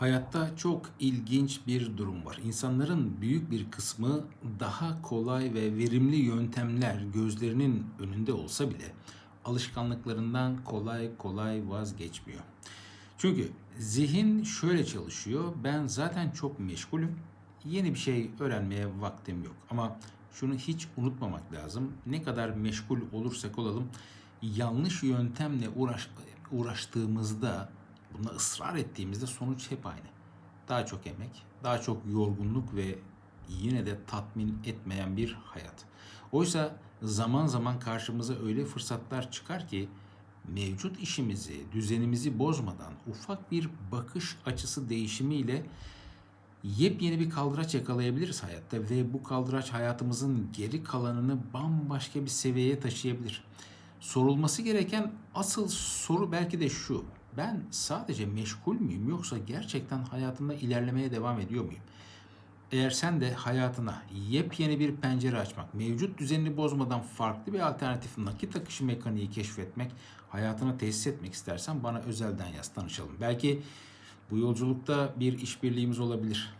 Hayatta çok ilginç bir durum var. İnsanların büyük bir kısmı daha kolay ve verimli yöntemler gözlerinin önünde olsa bile alışkanlıklarından kolay kolay vazgeçmiyor. Çünkü zihin şöyle çalışıyor. Ben zaten çok meşgulüm. Yeni bir şey öğrenmeye vaktim yok. Ama şunu hiç unutmamak lazım. Ne kadar meşgul olursak olalım yanlış yöntemle uğraş, uğraştığımızda buna ısrar ettiğimizde sonuç hep aynı. Daha çok emek, daha çok yorgunluk ve yine de tatmin etmeyen bir hayat. Oysa zaman zaman karşımıza öyle fırsatlar çıkar ki mevcut işimizi, düzenimizi bozmadan ufak bir bakış açısı değişimiyle yepyeni bir kaldıraç yakalayabiliriz hayatta ve bu kaldıraç hayatımızın geri kalanını bambaşka bir seviyeye taşıyabilir. Sorulması gereken asıl soru belki de şu. Ben sadece meşgul müyüm yoksa gerçekten hayatımda ilerlemeye devam ediyor muyum? Eğer sen de hayatına yepyeni bir pencere açmak, mevcut düzenini bozmadan farklı bir alternatif nakit akışı mekaniği keşfetmek, hayatına tesis etmek istersen bana özelden yaz, tanışalım. Belki bu yolculukta bir işbirliğimiz olabilir.